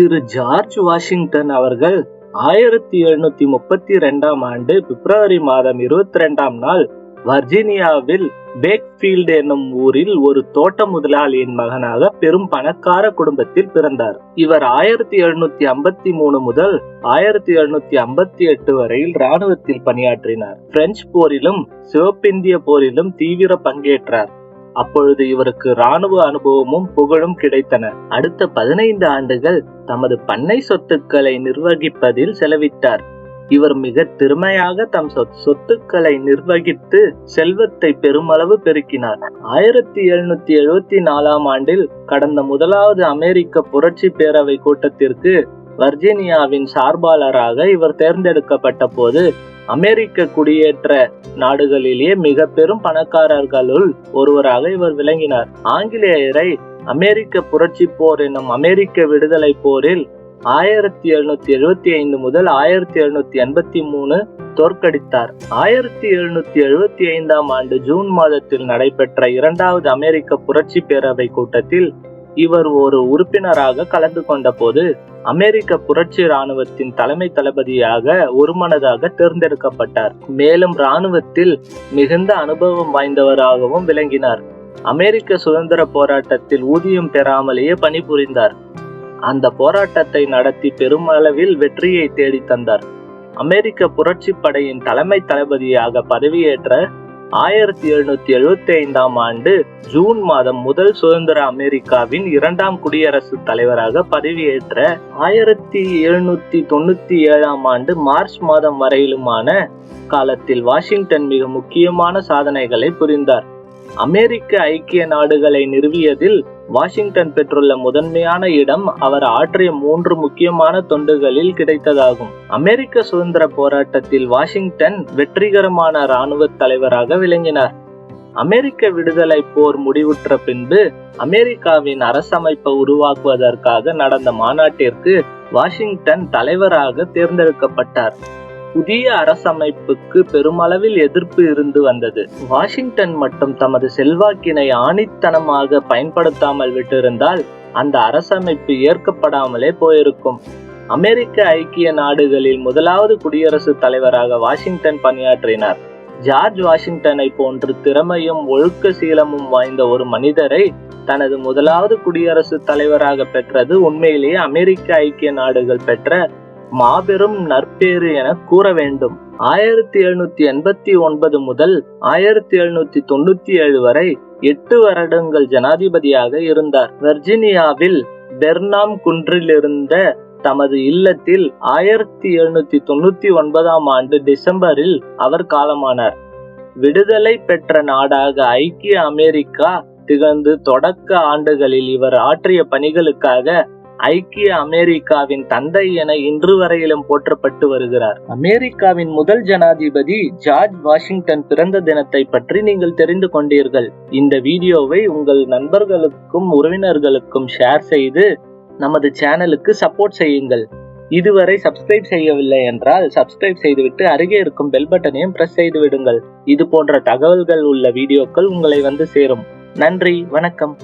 திரு George Washington அவர்கள் ஆயிரத்தி எழுநூத்தி முப்பத்தி ரெண்டாம் ஆண்டு பிப்ரவரி மாதம் இருபத்தி ரெண்டாம் நாள் வர்ஜீனியாவில் பேக்ஃபீல்டு என்னும் ஊரில் ஒரு தோட்ட முதலாளியின் மகனாக பெரும் பணக்கார குடும்பத்தில் பிறந்தார். இவர் ஆயிரத்தி எழுநூத்தி ஐம்பத்தி மூணு முதல் ஆயிரத்தி எழுநூத்தி ஐம்பத்தி எட்டு வரையில் ராணுவத்தில் பணியாற்றினார். பிரெஞ்சு போரிலும் சிவப்பிந்திய போரிலும் தீவிர பங்கேற்றார். அப்பொழுது இவருக்கு ராணுவ அனுபவமும் புகழும் கிடைத்தன. அடுத்த பதினைந்து ஆண்டுகள் தமது பண்ணை சொத்துக்களை நிர்வகிப்பதில் செலவிட்டார். இவர் மிக திறமையாக தம் சொத்- சொத்துக்களை நிர்வகித்து செல்வத்தை பெருமளவு பெருக்கினார். ஆயிரத்தி எழுநூத்தி எழுபத்தி நாலாம் ஆண்டில் கடந்த முதலாவது அமெரிக்க புரட்சி பேரவை கூட்டத்திற்கு வர்ஜீனியாவின் சார்பாளராக இவர் தேர்ந்தெடுக்கப்பட்ட போது அமெரிக்க குடியேற்ற நாடுகளிலேயே மிக பெரும் பணக்காரர்களுள் ஒருவராக இவர் விளங்கினார். ஆங்கிலேயரை அமெரிக்க புரட்சி போர் என்னும் அமெரிக்க விடுதலை போரில் ஆயிரத்தி எழுநூத்தி எழுபத்தி ஐந்து முதல் ஆயிரத்தி எழுநூத்தி எண்பத்தி மூணு தோற்கடித்தார். ஆயிரத்தி எழுநூத்தி எழுபத்தி ஐந்தாம் ஆண்டு ஜூன் மாதத்தில் நடைபெற்ற இரண்டாவது அமெரிக்க புரட்சி பேரவை கூட்டத்தில் இவர் ஒரு உறுப்பினராக கலந்து கொண்ட போது அமெரிக்க புரட்சி இராணுவத்தின் தலைமை தளபதியாக ஒருமனதாக தேர்ந்தெடுக்கப்பட்டார். மேலும் இராணுவத்தில் மிகுந்த அனுபவம் வாய்ந்தவராகவும் விளங்கினார். அமெரிக்க சுதந்திர போராட்டத்தில் ஊதியம் பெறாமலேயே பணிபுரிந்தார். அந்த போராட்டத்தை நடத்தி பெருமளவில் வெற்றியை தேடி தந்தார் அமெரிக்க புரட்சி படையின் தலைமை தளபதியாக பதவியேற்ற ஆயிரத்தி எழுநூத்தி எழுபத்தி ஐந்தாம் ஆண்டு ஜூன் மாதம் முதல் சுதந்திர அமெரிக்காவின் இரண்டாம் குடியரசு தலைவராக பதவியேற்ற ஆயிரத்தி எழுநூத்தி தொண்ணூத்தி ஏழாம் ஆண்டு மார்ச் மாதம் வரையிலுமான காலத்தில் வாஷிங்டன் மிக முக்கியமான சாதனைகளை புரிந்தார். அமெரிக்க ஐக்கிய நாடுகளை நிறுவியதில் வாஷிங்டன் பெற்றுள்ள முதன்மையான இடம் அவர் ஆற்றிய மூன்று முக்கியமான தொண்டுகளில் கிடைத்ததாகும். அமெரிக்க சுதந்திர போராட்டத்தில் வாஷிங்டன் வெற்றிகரமான இராணுவ தலைவராக விளங்கினார். அமெரிக்க விடுதலை போர் முடிவுற்ற பின்பு அமெரிக்காவின் அரசமைப்பை உருவாக்குவதற்காக நடந்த மாநாட்டிற்கு வாஷிங்டன் தலைவராக தேர்ந்தெடுக்கப்பட்டார். புதிய அரசமைப்புக்கு பெருமளவில் எதிர்ப்பு இருந்து வந்தது. வாஷிங்டன் மட்டும் தமது செல்வாக்கினை ஆணித்தனமாக பயன்படுத்தாமல் விட்டிருந்தால் அந்த அரசமைப்பு ஏற்கப்படாமலே போயிருக்கும். அமெரிக்க ஐக்கிய நாடுகளில் முதலாவது குடியரசுத் தலைவராக வாஷிங்டன் பணியாற்றினார். ஜார்ஜ் வாஷிங்டனை போன்று திறமையும் ஒழுக்க சீலமும் வாய்ந்த ஒரு மனிதரை தனது முதலாவது குடியரசுத் தலைவராக பெற்றது உண்மையிலேயே அமெரிக்க ஐக்கிய நாடுகள் பெற்ற மாபெரும் நற்பேறு என கூற வேண்டும். ஆயிரத்தி எழுநூத்தி எண்பத்தி ஒன்பது முதல் ஆயிரத்தி எழுநூத்தி தொண்ணூத்தி ஏழு வரை எட்டு வருடங்கள் ஜனாதிபதியாக இருந்தார். வெர்ஜீனியாவில் பெர்னாம் குன்றிலிருந்த தமது இல்லத்தில் ஆயிரத்தி எழுநூத்தி தொண்ணூத்தி ஒன்பதாம் ஆண்டு டிசம்பரில் அவர் காலமானார். விடுதலை பெற்ற நாடாக ஐக்கிய அமெரிக்கா திகழ்ந்து தொடக்க ஆண்டுகளில் இவர் ஆற்றிய பணிகளுக்காக ஐக்கிய அமெரிக்காவின் தந்தை என இன்று வரையிலும் போற்றப்பட்டு வருகிறார். அமெரிக்காவின் முதல் ஜனாதிபதி ஜார்ஜ் வாஷிங்டன் பிறந்த தினத்தை பற்றி நீங்கள் தெரிந்து கொண்டீர்கள். இந்த வீடியோவை உங்கள் நண்பர்களுக்கும் உறவினர்களுக்கும் ஷேர் செய்து நமது சேனலுக்கு சப்போர்ட் செய்யுங்கள். இதுவரை சப்ஸ்கிரைப் செய்யவில்லை என்றால் சப்ஸ்கிரைப் செய்துவிட்டு அருகே இருக்கும் பெல் பட்டனையும் பிரஸ் செய்து விடுங்கள். இது போன்ற தகவல்கள் உள்ள வீடியோக்கள் உங்களை வந்து சேரும். நன்றி வணக்கம்.